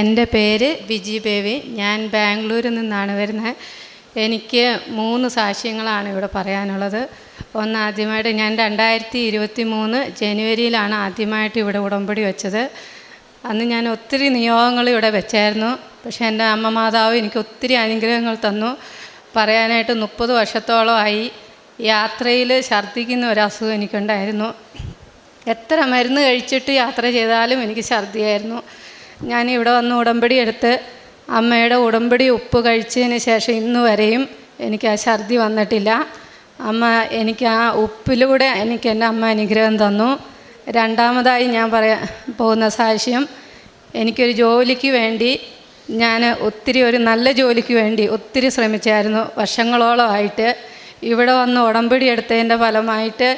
എന്റെ പേര് വിജി ബേബി ഞാൻ ബാംഗ്ലൂരിൽ നിന്നാണ് വരുന്നത്. എനിക്ക് മൂന്ന് സാക്ഷ്യങ്ങളാണ് ഇവിടെ പറയാനുള്ളത്. ഒന്ന് ആദ്യമായിട്ട് ഞാൻ രണ്ടായിരത്തി ഇരുപത്തി മൂന്ന് ജനുവരിയിലാണ് ആദ്യമായിട്ട് ഇവിടെ ഉടമ്പടി വെച്ചത്. അന്ന് ഞാൻ ഒത്തിരി നിയോഗങ്ങൾ ഇവിടെ വെച്ചായിരുന്നു. പക്ഷേ എന്റെ അമ്മ മാതാവ് എനിക്ക് ഒത്തിരി അനുഗ്രഹങ്ങൾ തന്നു. പറയാനായിട്ട് മുപ്പത് വർഷത്തോളമായി യാത്രയിൽ ഛർദ്ദിക്കുന്ന ഒരസുഖം എനിക്കുണ്ടായിരുന്നു. എത്ര മരുന്ന് കഴിച്ചിട്ട് യാത്ര ചെയ്താലും എനിക്ക് ഛർദിയായിരുന്നു ഞാൻ ഇവിടെ വന്ന് ഉടമ്പടി എടുത്ത് അമ്മയുടെ ഉടമ്പടി ഉപ്പ് കഴിച്ചതിന് ശേഷം ഇന്ന് വരെയും എനിക്ക് ആ ഛർദി വന്നിട്ടില്ല. അമ്മ എനിക്ക് ആ ഉപ്പിലൂടെ എനിക്ക് എന്റെ അമ്മ അനുഗ്രഹം തന്നു. രണ്ടാമതായി ഞാൻ പറയാൻ പോകുന്ന സാക്ഷ്യം എനിക്കൊരു ജോലിക്ക് വേണ്ടി ഞാൻ ഒത്തിരി ഒരു നല്ല ജോലിക്ക് വേണ്ടി ഒത്തിരി ശ്രമിച്ചായിരുന്നു. വർഷങ്ങളോളമായിട്ട് ഇവിടെ വന്ന് ഉടമ്പടി എടുത്തതിന്റെ ഫലമായിട്ട്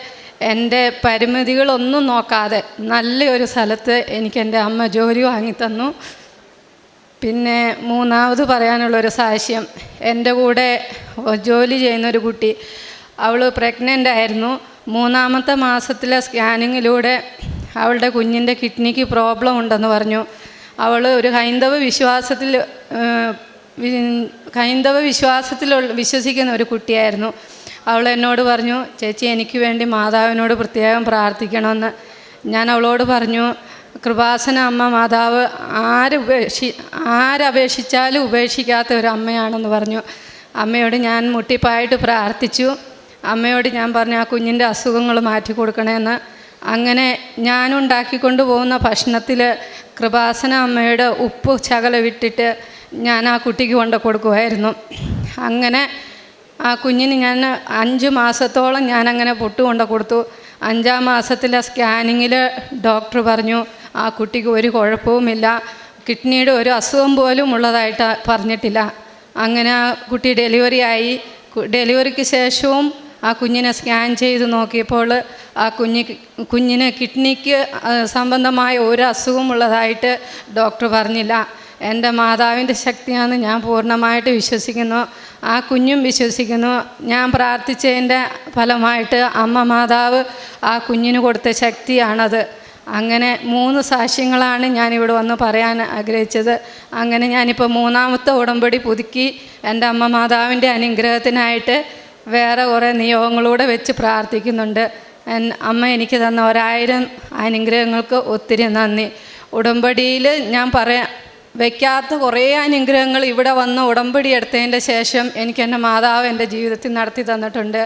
എന്റെ പരിമിതികളൊന്നും നോക്കാതെ നല്ലൊരു സ്ഥലത്ത് എനിക്ക് എന്റെ അമ്മ ജോലി വാങ്ങിത്തന്നു. പിന്നെ മൂന്നാമത് പറയാനുള്ളൊരു സാക്ഷ്യം എന്റെ കൂടെ ജോലി ചെയ്യുന്നൊരു കുട്ടി. അവൾ പ്രഗ്നന്റ് ആയിരുന്നു. മൂന്നാമത്തെ മാസത്തിലെ സ്കാനിങ്ങിലൂടെ അവളുടെ കുഞ്ഞിന്റെ കിഡ്നിക്ക് പ്രോബ്ലം ഉണ്ടെന്ന് പറഞ്ഞു. അവൾ ഒരു ഹൈന്ദവ വിശ്വാസത്തിൽ ഹൈന്ദവ വിശ്വാസത്തിലുള്ള വിശ്വസിക്കുന്ന ഒരു കുട്ടിയായിരുന്നു. അവൾ എന്നോട് പറഞ്ഞു ചേച്ചി എനിക്ക് വേണ്ടി മാതാവിനോട് പ്രത്യേകം പ്രാർത്ഥിക്കണമെന്ന്. ഞാൻ അവളോട് പറഞ്ഞു കൃപാസന അമ്മ മാതാവ് ആര് ഉപേക്ഷി ആരപേക്ഷിച്ചാലും ഉപേക്ഷിക്കാത്ത ഒരു അമ്മയാണെന്ന് പറഞ്ഞു. അമ്മയോട് ഞാൻ മുട്ടിപ്പായിട്ട് പ്രാർത്ഥിച്ചു. അമ്മയോട് ഞാൻ പറഞ്ഞു ആ കുഞ്ഞിന്റെ അസുഖങ്ങൾ മാറ്റി കൊടുക്കണമെന്ന് അങ്ങനെ ഞാനുണ്ടാക്കിക്കൊണ്ട് പോകുന്ന ഭക്ഷണത്തിൽ കൃപാസന അമ്മയുടെ ഉപ്പ് ചകല വിട്ടിട്ട് ഞാൻ ആ കുട്ടിക്ക് കൊണ്ട് കൊടുക്കുമായിരുന്നു. അങ്ങനെ ആ കുഞ്ഞിന് ഞാൻ അഞ്ച് മാസത്തോളം ഞാനങ്ങനെ പൊട്ട് കൊണ്ട് കൊടുത്തു. അഞ്ചാം മാസത്തിലെ സ്കാനിങ്ങിൽ ഡോക്ടർ പറഞ്ഞു ആ കുട്ടിക്ക് ഒരു കുഴപ്പവുമില്ല. കിഡ്നിയുടെ ഒരു അസുഖം പോലും ഉള്ളതായിട്ട് പറഞ്ഞിട്ടില്ല. അങ്ങനെ ആ കുട്ടി ഡെലിവറി ആയി. ഡെലിവറിക്ക് ശേഷവും ആ കുഞ്ഞിനെ സ്കാൻ ചെയ്ത് നോക്കിയപ്പോൾ ആ കുഞ്ഞി കുഞ്ഞിന് കിഡ്നിക്ക് സംബന്ധമായ ഒരു അസുഖം ഉള്ളതായിട്ട് ഡോക്ടർ പറഞ്ഞില്ല. എന്റെ മാതാവിന്റെ ശക്തിയാണ് ഞാൻ പൂർണമായിട്ട് വിശ്വസിക്കുന്നു. ആ കുഞ്ഞും വിശ്വസിക്കുന്നു. ഞാൻ പ്രാർത്ഥിച്ചതിന്റെ ഫലമായിട്ട് അമ്മ മാതാവ് ആ കുഞ്ഞിന് കൊടുത്ത ശക്തിയാണത്. അങ്ങനെ മൂന്ന് സാക്ഷ്യങ്ങളാണ് ഞാനിവിടെ വന്ന് പറയാൻ ആഗ്രഹിച്ചത്. അങ്ങനെ ഞാനിപ്പോൾ മൂന്നാമത്തെ ഉടമ്പടി പുതുക്കി എന്റെ അമ്മ മാതാവിന്റെ അനുഗ്രഹത്തിനായിട്ട് വേറെ കുറേ നിയോഗങ്ങളൂടെ വെച്ച് പ്രാർത്ഥിക്കുന്നുണ്ട്. അമ്മ എനിക്ക് തന്ന ഒരായിരം അനുഗ്രഹങ്ങൾക്ക് ഒത്തിരി നന്ദി. ഉടമ്പടിയിൽ ഞാൻ പറയാം വയ്ക്കാത്ത കുറേ അനുഗ്രഹങ്ങൾ ഇവിടെ വന്ന് ഉടമ്പടി എടുത്തതിന്റെ ശേഷം എനിക്ക് എന്റെ മാതാവ് എന്റെ ജീവിതത്തിൽ നടത്തി തന്നിട്ടുണ്ട്.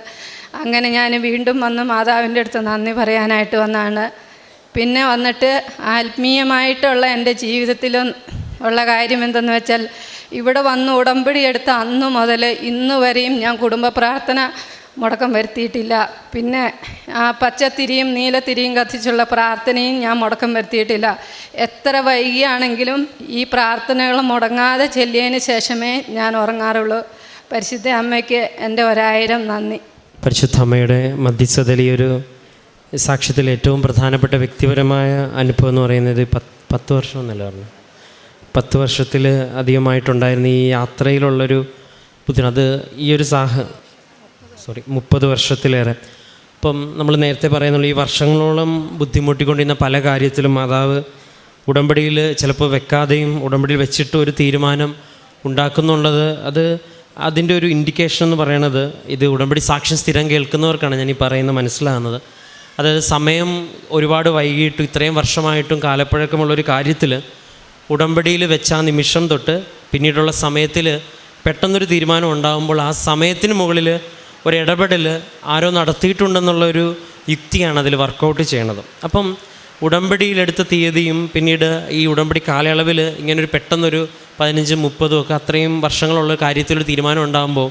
അങ്ങനെ ഞാൻ വീണ്ടും വന്ന് മാതാവിന്റെ അടുത്ത് നന്ദി പറയാനായിട്ട് വന്നാണ്. പിന്നെ വന്നിട്ട് ആത്മീയമായിട്ടുള്ള എന്റെ ജീവിതത്തിലും ഉള്ള കാര്യം എന്തെന്ന് വെച്ചാൽ ഇവിടെ വന്ന് ഉടമ്പടി എടുത്ത അന്നു മുതൽ ഇന്ന് വരെയും ഞാൻ കുടുംബ പ്രാർത്ഥന മുടക്കം വരുത്തിയിട്ടില്ല. പിന്നെ ആ പച്ചത്തിരിയും നീലത്തിരിയും കത്തിച്ചുള്ള പ്രാർത്ഥനയും ഞാൻ മുടക്കം വരുത്തിയിട്ടില്ല. എത്ര വൈകിയാണെങ്കിലും ഈ പ്രാർത്ഥനകൾ മുടങ്ങാതെ ചെല്ലിയതിന് ശേഷമേ ഞാൻ ഉറങ്ങാറുള്ളൂ. പരിശുദ്ധ അമ്മയ്ക്ക് എന്റെ ഒരായിരം നന്ദി. പരിശുദ്ധ അമ്മയുടെ മധ്യസ്ഥതയിൽ ഒരു സാക്ഷ്യത്തിൽ ഏറ്റവും പ്രധാനപ്പെട്ട വ്യക്തിപരമായ അനുഭവം എന്ന് പറയുന്നത് പത്ത് വർഷം എന്നല്ല പറഞ്ഞു പത്ത് വർഷത്തിൽ അധികമായിട്ടുണ്ടായിരുന്ന ഈ യാത്രയിലുള്ളൊരു ബുദ്ധിമുട്ട്. അത് ഈ ഒരു സാഹ സോറി മുപ്പത് വർഷത്തിലേറെ. അപ്പം നമ്മൾ നേരത്തെ പറയുന്നുള്ള ഈ വർഷങ്ങളോളം ബുദ്ധിമുട്ടിക്കൊണ്ടിരുന്ന പല കാര്യത്തിലും മാതാവ് ഉടമ്പടിയിൽ ചിലപ്പോൾ വെക്കാതെയും ഉടമ്പടിയിൽ വെച്ചിട്ട് ഒരു തീരുമാനം ഉണ്ടാക്കുന്നുള്ളത്. അത് അതിന്റെ ഒരു ഇൻഡിക്കേഷൻ എന്ന് പറയണത് ഇത് ഉടമ്പടി സാക്ഷ്യം സ്ഥിരം കേൾക്കുന്നവർക്കാണ് ഞാൻ ഈ പറയുന്നത് മനസ്സിലാകുന്നത്. അതായത് സമയം ഒരുപാട് വൈകിട്ടും ഇത്രയും വർഷമായിട്ടും കാലപ്പഴക്കമുള്ളൊരു കാര്യത്തിൽ ഉടമ്പടിയിൽ വെച്ച ആ നിമിഷം തൊട്ട് പിന്നീടുള്ള സമയത്തിൽ പെട്ടെന്നൊരു തീരുമാനം ഉണ്ടാകുമ്പോൾ ആ സമയത്തിന് മുകളിൽ ഒരു ആരോ നടത്തിയിട്ടുണ്ടെന്നുള്ളൊരു യുക്തിയാണ് അതിൽ വർക്കൗട്ട് ചെയ്യണത്. അപ്പം ഉടമ്പടിയിലെടുത്ത തീയതിയും പിന്നീട് ഈ ഉടമ്പടി കാലയളവിൽ ഇങ്ങനൊരു പെട്ടെന്നൊരു പതിനഞ്ച് മുപ്പതും ഒക്കെ അത്രയും വർഷങ്ങളുള്ള കാര്യത്തിലൊരു തീരുമാനം ഉണ്ടാകുമ്പോൾ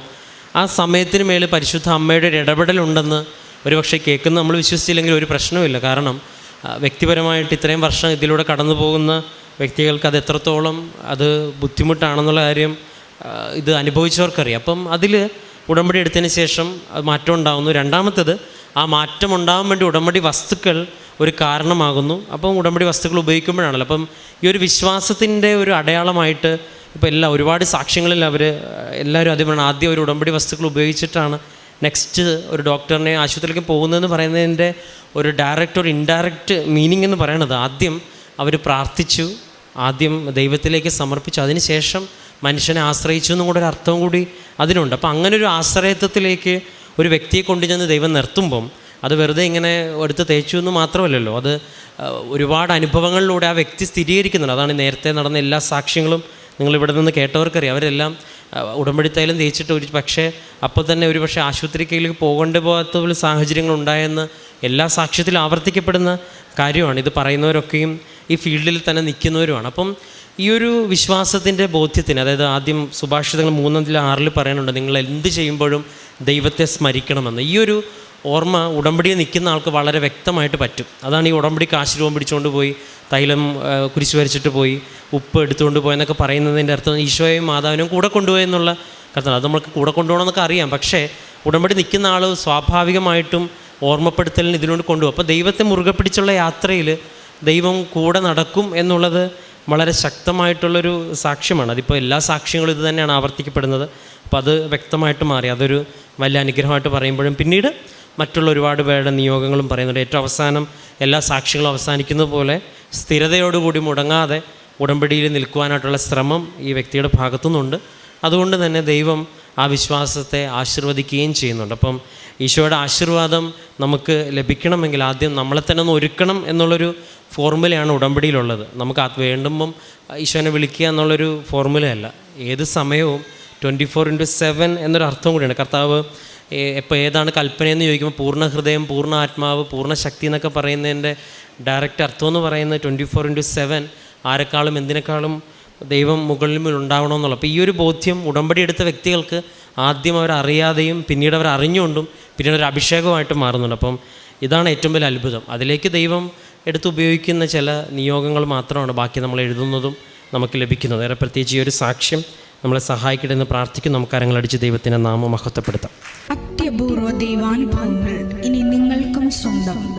ആ സമയത്തിന് മേൽ പരിശുദ്ധ അമ്മയുടെ ഒരു ഇടപെടലുണ്ടെന്ന് ഒരുപക്ഷെ കേൾക്കുന്ന നമ്മൾ വിശ്വസിച്ചില്ലെങ്കിൽ ഒരു പ്രശ്നവുമില്ല. കാരണം വ്യക്തിപരമായിട്ട് ഇത്രയും വർഷം ഇതിലൂടെ കടന്നു പോകുന്ന വ്യക്തികൾക്ക് അത് എത്രത്തോളം അത് ബുദ്ധിമുട്ടാണെന്നുള്ള കാര്യം ഇത് അനുഭവിച്ചവർക്കറിയാം. അപ്പം അതിൽ ഉടമ്പടി എടുത്തതിന് ശേഷം അത് മാറ്റം ഉണ്ടാകുന്നു രണ്ടാമത്തത് ആ മാറ്റം ഉണ്ടാകാൻ വേണ്ടി ഉടമ്പടി വസ്തുക്കൾ ഒരു കാരണമാകുന്നു. അപ്പം ഉടമ്പടി വസ്തുക്കൾ ഉപയോഗിക്കുമ്പോഴാണല്ലോ. അപ്പം ഈ ഒരു വിശ്വാസത്തിന്റെ ഒരു അടയാളമായിട്ട് ഇപ്പോൾ എല്ലാ ഒരുപാട് സാക്ഷ്യങ്ങളിൽ അവർ എല്ലാവരും അതേപോലെ ആദ്യം ഒരു ഉടമ്പടി വസ്തുക്കൾ ഉപയോഗിച്ചിട്ടാണ് നെക്സ്റ്റ് ഒരു ഡോക്ടറിനെ ആശുപത്രിയിലേക്ക് പോകുന്നതെന്ന് പറയുന്നതിന്റെ ഒരു ഡയറക്റ്റ് ഒരു ഇൻഡയറക്റ്റ് മീനിങ് എന്ന് പറയണത് ആദ്യം അവർ പ്രാർത്ഥിച്ചു ആദ്യം ദൈവത്തിലേക്ക് സമർപ്പിച്ചു. അതിനുശേഷം മനുഷ്യനെ ആശ്രയിച്ചു എന്നും കൂടെ ഒരു അർത്ഥവും കൂടി അതിനുണ്ട്. അപ്പോൾ അങ്ങനെ ഒരു ആശ്രയത്വത്തിലേക്ക് ഒരു വ്യക്തിയെ കൊണ്ടുചെന്ന് ദൈവം നിർത്തുമ്പം അത് വെറുതെ ഇങ്ങനെ എടുത്ത് തേച്ചു എന്ന് മാത്രമല്ലല്ലോ. അത് ഒരുപാട് അനുഭവങ്ങളിലൂടെ ആ വ്യക്തി സ്ഥിരീകരിക്കുന്നുണ്ട്. അതാണ് നേരത്തെ നടന്ന എല്ലാ സാക്ഷ്യങ്ങളും നിങ്ങൾ ഇവിടെ നിന്ന് കേട്ടവർക്കറിയാം. അവരെല്ലാം ആ, തേച്ചിട്ട് ഒരു പക്ഷേ അപ്പോൾ തന്നെ ഒരു പക്ഷേ ആശുപത്രിക്കയിലേക്ക് പോകേണ്ട പോകാത്ത പോലെ എല്ലാ സാക്ഷ്യത്തിലും ആവർത്തിക്കപ്പെടുന്ന കാര്യമാണ്. ഇത് പറയുന്നവരൊക്കെയും ഈ ഫീൽഡിൽ തന്നെ നിൽക്കുന്നവരുമാണ്. അപ്പം ഈ ഒരു വിശ്വാസത്തിന്റെ ബോധ്യത്തിന് അതായത് ആദ്യം സുഭാഷിതങ്ങൾ മൂന്നതിൽ ആറിൽ പറയാനുണ്ട് നിങ്ങൾ എന്ത് ചെയ്യുമ്പോഴും ദൈവത്തെ സ്മരിക്കണമെന്ന്. ഈ ഒരു ഓർമ്മ ഉടമ്പടിയിൽ നിൽക്കുന്ന ആൾക്ക് വളരെ വ്യക്തമായിട്ട് പറ്റും. അതാണ് ഈ ഉടമ്പടി കാശുരൂപം പിടിച്ചുകൊണ്ട് പോയി തൈലം കുരിശു വരച്ചിട്ട് പോയി ഉപ്പ് എടുത്തുകൊണ്ട് പോയെന്നൊക്കെ പറയുന്നതിന്റെ അർത്ഥം ഈശോയും മാതാവിനും കൂടെ കൊണ്ടുപോയെന്നുള്ള കഥ അത് നമ്മൾക്ക് കൂടെ കൊണ്ടുപോകണമെന്നൊക്കെ അറിയാം. പക്ഷേ ഉടമ്പടി നിൽക്കുന്ന ആൾ സ്വാഭാവികമായിട്ടും ഓർമ്മപ്പെടുത്തലിന് ഇതിനോട് കൊണ്ടുപോകും. അപ്പോൾ ദൈവത്തെ മുറുകെ പിടിച്ചുള്ള യാത്രയിൽ ദൈവം കൂടെ നടക്കും എന്നുള്ളത് വളരെ ശക്തമായിട്ടുള്ളൊരു സാക്ഷ്യമാണ്. അതിപ്പോൾ എല്ലാ സാക്ഷ്യങ്ങളും ഇത് തന്നെയാണ് ആവർത്തിക്കപ്പെടുന്നത്. അപ്പോൾ അത് വ്യക്തമായിട്ട് മാറി. അതൊരു വലിയ അനുഗ്രഹമായിട്ട് പറയുമ്പോഴും പിന്നീട് മറ്റുള്ള ഒരുപാട് പേരുടെ നിയോഗങ്ങളും പറയുന്നുണ്ട്. ഏറ്റവും അവസാനം എല്ലാ സാക്ഷികളും അവസാനിക്കുന്നത് പോലെ സ്ഥിരതയോടുകൂടി മുടങ്ങാതെ ഉടമ്പടിയിൽ നിൽക്കുവാനായിട്ടുള്ള ശ്രമം ഈ വ്യക്തിയുടെ ഭാഗത്തുനിന്നുണ്ട്. അതുകൊണ്ട് തന്നെ ദൈവം ആ വിശ്വാസത്തെ ആശീർവദിക്കുകയും ചെയ്യുന്നുണ്ട്. അപ്പം ഈശോയുടെ ആശീർവാദം നമുക്ക് ലഭിക്കണമെങ്കിൽ ആദ്യം നമ്മളെ തന്നെ ഒന്ന് ഒരുക്കണം എന്നുള്ളൊരു ഫോർമുലയാണ് ഉടമ്പടിയിലുള്ളത്. നമുക്ക് അത് വേണ്ടുമ്പം ഈശോനെ വിളിക്കുക എന്നുള്ളൊരു ഫോർമുലയല്ല. ഏത് സമയവും ട്വന്റി ഫോർ ഇന്റു സെവൻ എന്നൊരു അർത്ഥം കൂടിയാണ് കർത്താവ് ഇപ്പോൾ ഏതാണ് കൽപ്പനയെന്ന് ചോദിക്കുമ്പോൾ പൂർണ ഹൃദയം പൂർണ ആത്മാവ് പൂർണ ശക്തി എന്നൊക്കെ പറയുന്നതിന്റെ ഡയറക്റ്റ് അർത്ഥം എന്ന് പറയുന്നത് ട്വന്റി ഫോർ ഇന്റു സെവൻ ആരെക്കാളും എന്തിനേക്കാളും ദൈവം മുകളിൽ ഉണ്ടാവണമെന്നുള്ള. അപ്പോൾ ഈ ഒരു ബോധ്യം ഉടമ്പടി എടുത്ത വ്യക്തികൾക്ക് ആദ്യം അവർ അറിയാതെയും പിന്നീട് അവർ അറിഞ്ഞുകൊണ്ടും പിന്നീട് ഒരു അഭിഷേകമായിട്ട് മാറുന്നുണ്ട്. അപ്പം ഇതാണ് ഏറ്റവും വലിയ അത്ഭുതം. അതിലേക്ക് ദൈവം എടുത്ത് ഉപയോഗിക്കുന്ന ചില നിയോഗങ്ങൾ മാത്രമാണ് ബാക്കി നമ്മൾ എഴുതുന്നതും നമുക്ക് ലഭിക്കുന്നത്. ഏറെ പ്രത്യേകിച്ച് ഈ ഒരു സാക്ഷ്യം നമ്മളെ സഹായിക്കട്ടെ എന്ന് പ്രാർത്ഥിക്കും നമുക്ക് അരങ്ങളടിച്ച് ദൈവത്തിന്റെ നാമം മഹത്വപ്പെടുത്താം. അത്യപൂർവ ദൈവാനുഭവങ്ങൾ ഇനി നിങ്ങൾക്കും സ്വന്തം.